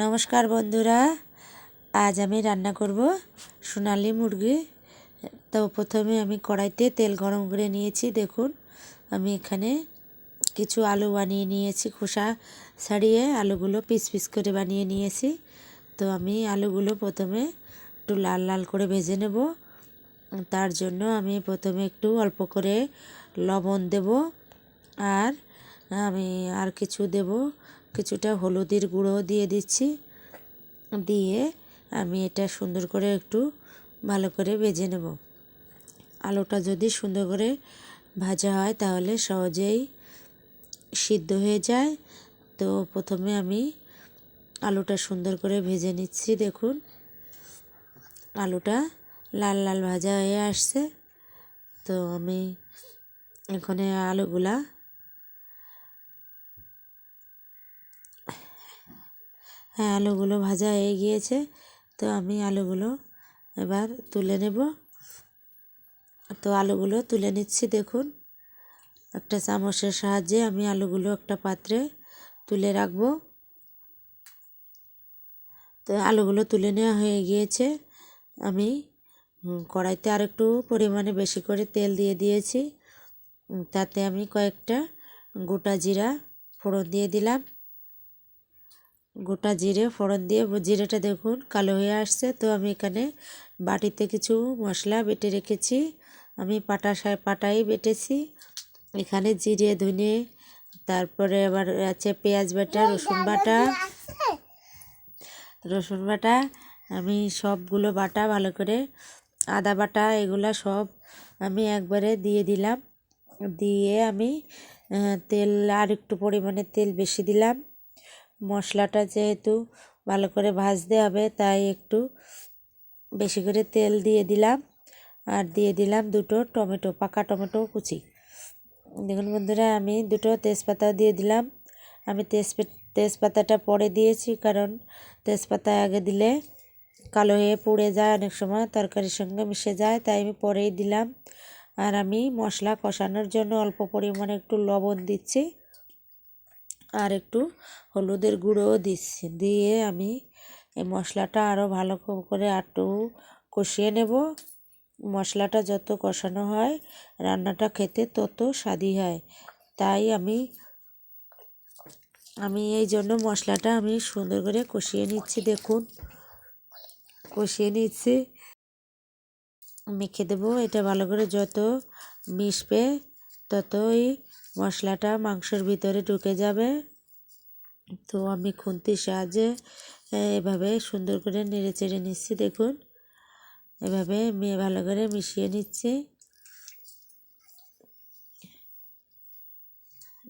নমস্কার বন্ধুরা, আজ আমি রান্না করব সোনালি মুরগি। তো প্রথমে আমি কড়াইতে তেল গরম করে নিয়েছি, দেখুন। আমি এখানে কিছু আলু বানিয়ে নিয়েছি, খোসা ছাড়িয়ে আলুগুলো পিস পিস করে বানিয়ে নিয়েছি। তো আমি আলুগুলো প্রথমে একটু লাল লাল করে ভেজে নেব। তার জন্য আমি প্রথমে একটু অল্প করে লবণ দেব, আর আমি আর কিছু দেব কিছুটা হলুদের গুঁড়ো দিয়ে দিচ্ছি। দিয়ে আমি এটা সুন্দর করে একটু ভালো করে ভেজে নেব। আলুটা যদি সুন্দর করে ভাজা হয় তাহলে সহজেই সিদ্ধ হয়ে যায়। তো প্রথমে আমি আলুটা সুন্দর করে ভেজে নিচ্ছি, দেখুন। আলুটা লাল লাল ভাজা হয়ে আসছে। তো আমি এখানে আলুগুলা হ্যাঁ আলুগুলো ভাজা হয়ে গিয়েছে। তো আমি আলুগুলো এবার তুলে নেব। তো আলুগুলো তুলে নিচ্ছি, দেখুন। একটা চামচের সাহায্যে আমি আলুগুলো একটা পাত্রে তুলে রাখব। তো আলুগুলো তুলে নেওয়া হয়ে গিয়েছে। আমি কড়াইতে আর একটু পরিমাণে বেশি করে তেল দিয়ে দিয়েছি। তাতে আমি কয়েকটা গোটা জিরা ফোড়ন দিয়ে দিলাম। গোটা জিরে ফোড়ন দিয়ে জিরেটা দেখুন কালো হয়ে আসছে। তো আমি এখানে বাটিতে কিছু মশলা বেটে রেখেছি। আমি পাটা পাটাই বেটেছি। এখানে জিরে ধনে তারপরে আবার আছে পেঁয়াজ বাটা রসুন বাটা। রসুন বাটা আমি সবগুলো বাটা ভালো করে আদা বাটা এগুলা সব আমি একবারে দিয়ে দিলাম। দিয়ে আমি তেল আর একটু পরিমাণে তেল বেশি দিলাম। মশলাটা যেহেতু ভালো করে ভাজতে হবে, তাই একটু বেশি করে তেল দিয়ে দিলাম। আর দিয়ে দিলাম দুটো টমেটো, পাকা টমেটো কুচি। দেখুন বন্ধুরা, আমি দুটো তেজপাতা দিয়ে দিলাম। আমি তেজপা, তেজপাতাটা পরে দিয়েছি, কারণ তেজপাতা আগে দিলে কালো হয়ে পুড়ে যায় অনেক সময়, তরকারির সঙ্গে মিশে যায়, তাই আমি পরেই দিলাম। আর আমি মশলা কষানোর জন্য অল্প পরিমাণে একটু লবণ দিচ্ছি। আর একটু হলুদের গুঁড়োও দিচ্ছি। দিয়ে আমি এই মশলাটা আরও ভালো করে একটু কষিয়ে নেব। মশলাটা যত কষানো হয়, রান্নাটা খেতে তত স্বাদই হয়। তাই আমি আমি এই জন্য মশলাটা আমি সুন্দর করে কষিয়ে নিচ্ছি, দেখুন। কষিয়ে নিচ্ছি। মেখে দেবো, এটা ভালো করে যত মিশবে ততই মশলাটা মাংসের ভিতরে ঢুকে যাবে। তো আমি খুন্তির সাহায্যে এভাবে সুন্দর করে নেড়ে চেড়ে নিচ্ছি, দেখুন। এভাবে মেয়ে ভালো করে মিশিয়ে নিচ্ছি।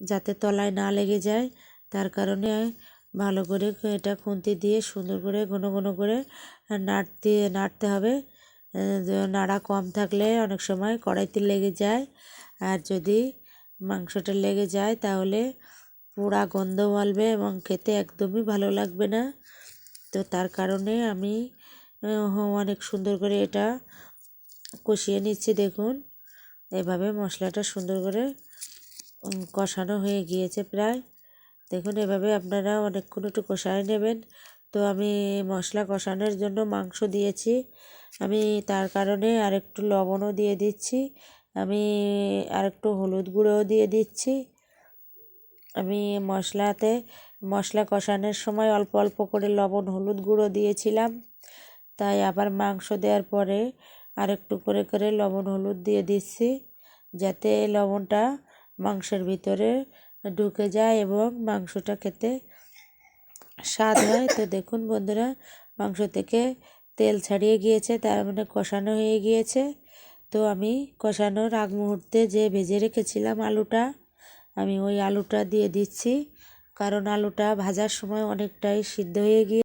যাতে তলায় না লেগে যায়, তার কারণে ভালো করে এটা খুন্তি দিয়ে সুন্দর করে ঘন ঘন করে নাড়তে নাড়তে হবে। নাড়া কম থাকলে অনেক সময় কড়াইতে লেগে যায়। আর যদি মাংসটা লেগে যায়, তাহলে পোড়া গন্ধ বলবে এবং খেতে একদমই ভালো লাগবে না। তো তার কারণে আমি অনেক সুন্দর করে এটা কষিয়ে নিচ্ছি, দেখুন। এভাবে মশলাটা সুন্দর করে কষানো হয়ে গিয়েছে প্রায়। দেখুন, এভাবে আপনারা অনেকক্ষণ একটু কষায় নেবেন। তো আমি মশলা কষানোর জন্য মাংস দিয়েছি। আমি তার কারণে আরেকটু লবণও দিয়ে দিচ্ছি। আমি আরেকটু হলুদ গুঁড়োও দিয়ে দিচ্ছি। আমি মশলাতে, মশলা কষানোর সময় অল্প অল্প করে লবণ হলুদ গুঁড়ো দিয়েছিলাম। তাই আবার মাংস দেওয়ার পরে আরেকটু করে করে লবণ হলুদ দিয়ে দিচ্ছি যাতে লবণটা মাংসের ভিতরে ঢুকে যায় এবং মাংসটা খেতে স্বাদ হয়। তো দেখুন বন্ধুরা, মাংস থেকে তেল ছাড়িয়ে গিয়েছে, তার মানে কষানো হয়ে গিয়েছে। তো আমি কষানোর আগ মুহূর্তে যে ভেজে রেখেছিলাম আলুটা, আমি ওই আলুটা দিয়ে দিচ্ছি। কারণ আলুটা ভাজার সময় অনেকটাই সিদ্ধ হয়ে গিয়ে